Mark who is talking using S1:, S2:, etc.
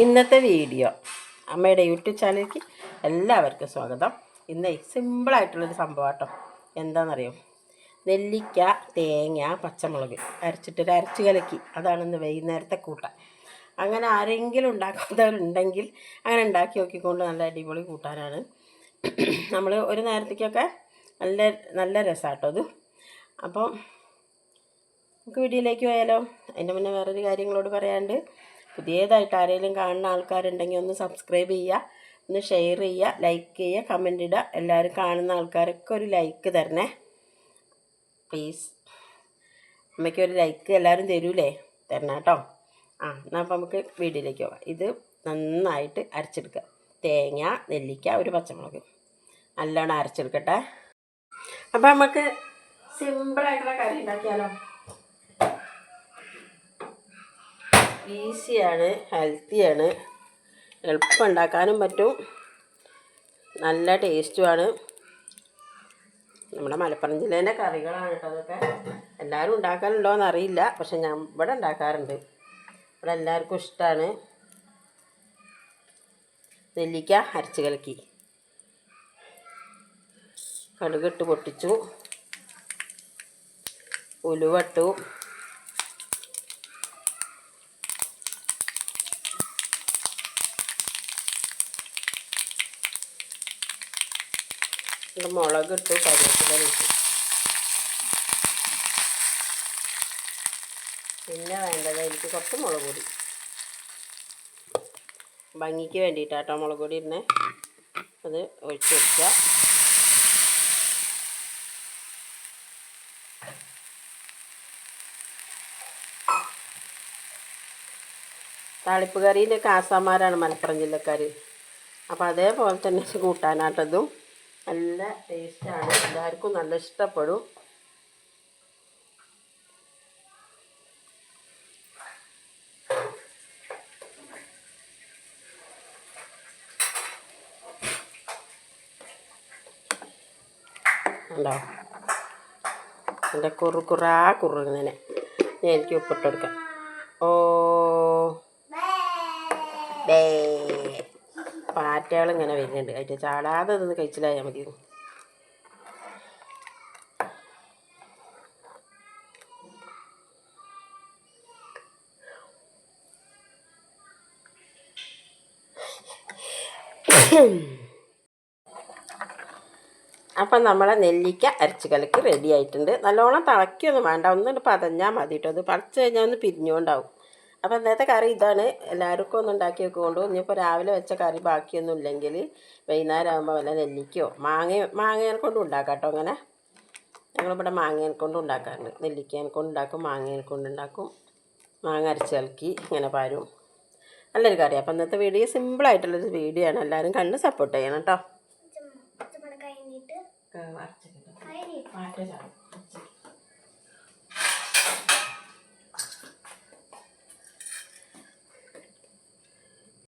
S1: ഇന്നത്തെ വീഡിയോ. അമ്മയുടെ യൂട്യൂബ് ചാനലിലേക്ക് എല്ലാവർക്കും സ്വാഗതം. ഇന്ന് സിമ്പിളായിട്ടുള്ളൊരു സംഭവം കേട്ടോ എന്താണെന്നറിയോ നെല്ലിക്ക തേങ്ങ പച്ചമുളക് അരച്ചിട്ടൊരു അരച്ച് കലക്കി. അതാണ് ഇന്ന് വൈകുന്നേരത്തെ കൂട്ട. അങ്ങനെ ആരെങ്കിലും ഉണ്ടാക്കാത്തവരുണ്ടെങ്കിൽ അങ്ങനെ ഉണ്ടാക്കി നോക്കിക്കൊണ്ട് നല്ല അടിപൊളി കൂട്ടാനാണ്. നമ്മൾ ഒരു നേരത്തേക്കൊക്കെ നല്ല നല്ല രസമാട്ടോ അത് അപ്പം നമുക്ക് വീഡിയോയിലേക്ക് പോയാലോ? അതിന്റെ മുന്നേ വേറൊരു കാര്യങ്ങളോട് പറയാണ്ട് പുതിയതായിട്ട് ആരെങ്കിലും കാണുന്ന ആൾക്കാരുണ്ടെങ്കിൽ ഒന്ന് സബ്സ്ക്രൈബ് ചെയ്യുക ഒന്ന് ഷെയർ ചെയ്യുക ലൈക്ക് ചെയ്യുക കമന്റ് ഇടുക. എല്ലാവരും കാണുന്ന ആൾക്കാരൊക്കെ ഒരു ലൈക്ക് തരണേ. പ്ലീസ് അമ്മയ്ക്ക് ഒരു ലൈക്ക് എല്ലാവരും തരൂലേ? തരണം കേട്ടോ. ആ എന്നാൽ അപ്പം നമുക്ക് വീഡിയോയിലേക്ക് പോകാം. ഇത് നന്നായിട്ട് അരച്ചെടുക്കുക. തേങ്ങ നെല്ലിക്ക ഒരു പച്ചമുളക്. നല്ലോണം അരച്ചെടുക്കട്ടെ. അപ്പം നമുക്ക് സിമ്പിളായിട്ടുള്ള കറി ഉണ്ടാക്കിയാലോ? ഈസിയാണ് ഹെൽത്തിയാണ്. എളുപ്പം ഉണ്ടാക്കാനും പറ്റും. നല്ല ടേസ്റ്റുമാണ്. നമ്മുടെ മലപ്പുറം ജില്ലേന്റെ കറികളാണ് കേട്ടോ അതൊക്കെ. എല്ലാവരും ഉണ്ടാക്കാനുണ്ടോ എന്നറിയില്ല പക്ഷെ ഞാൻ ഇവിടെ ഉണ്ടാക്കാറുണ്ട്. ഇവിടെ എല്ലാവർക്കും ഇഷ്ടമാണ്. നെല്ലിക്ക അരച്ച് കലക്കി കടുകിട്ട് പൊട്ടിച്ചു. ഉലുവട്ടു ഇത് മുളകിട്ടു കരിവേപ്പില വെച്ചു പിന്നെ വേണ്ടത് എനിക്ക് കുറച്ച് മുളക് പൊടി. ഭംഗിക്ക് വേണ്ടിയിട്ടാട്ടോ മുളക് പൊടി ഇരുന്ന് അത് ഒഴിച്ച് വെക്കുക താളിപ്പ് കറീന്റെ കാസാമാരാണ് മലപ്പുറം ജില്ലക്കാർ അപ്പോൾ അതേപോലെ തന്നെ കൂട്ടാനാട്ടതും നല്ല ടേസ്റ്റാണ് എല്ലാവർക്കും നല്ല ഇഷ്ടപ്പെടും. ഉണ്ടോ എന്റെ കുറു കുറാ കുറുങ്ങനെ ഞാൻ എനിക്ക് ഉപ്പിട്ടെടുക്കാം ഓ. ഡേ പാറ്റകൾ ഇങ്ങനെ വരുന്നുണ്ട്. അതിന്റെ ചാടാതെ ഇതൊന്ന് കഴിച്ചിലായാൽ മതി. അപ്പം നമ്മളെ നെല്ലിക്ക അരച്ച് കലക്കി റെഡി ആയിട്ടുണ്ട്. നല്ലോണം തിളക്കിയൊന്നും വേണ്ട. ഒന്നുകൊണ്ട് പതഞ്ഞാൽ മതി കേട്ടോ അത് പറിച്ച് കഴിഞ്ഞാൽ ഒന്ന് പിരിഞ്ഞുകൊണ്ടാവും അപ്പോൾ ഇന്നത്തെ കറി ഇതാണ് എല്ലാവർക്കും ഒന്ന് ഉണ്ടാക്കി വെക്കുകൊണ്ട് ഇനിയിപ്പോൾ രാവിലെ വെച്ച കറി ബാക്കിയൊന്നും ഇല്ലെങ്കിൽ വൈകുന്നേരം ആകുമ്പോൾ വല്ല നെല്ലിക്കയോ മാങ്ങ മാങ്ങയെ കൊണ്ടും ഉണ്ടാക്കാം കേട്ടോ അങ്ങനെ ഞങ്ങളിവിടെ മാങ്ങയെ കൊണ്ട് ഉണ്ടാക്കാറുണ്ട് നെല്ലിക്കയെ കൊണ്ട് ഉണ്ടാക്കും മാങ്ങയെ കൊണ്ട് ഉണ്ടാക്കും മാങ്ങ അരച്ച് കലക്കി ഇങ്ങനെ പാരും നല്ലൊരു കറി അപ്പം ഇന്നത്തെ വീഡിയോ സിമ്പിളായിട്ടുള്ളൊരു വീഡിയോ ആണ് എല്ലാവരും കണ്ട് സപ്പോർട്ട് ചെയ്യണം കേട്ടോ മാറ്റം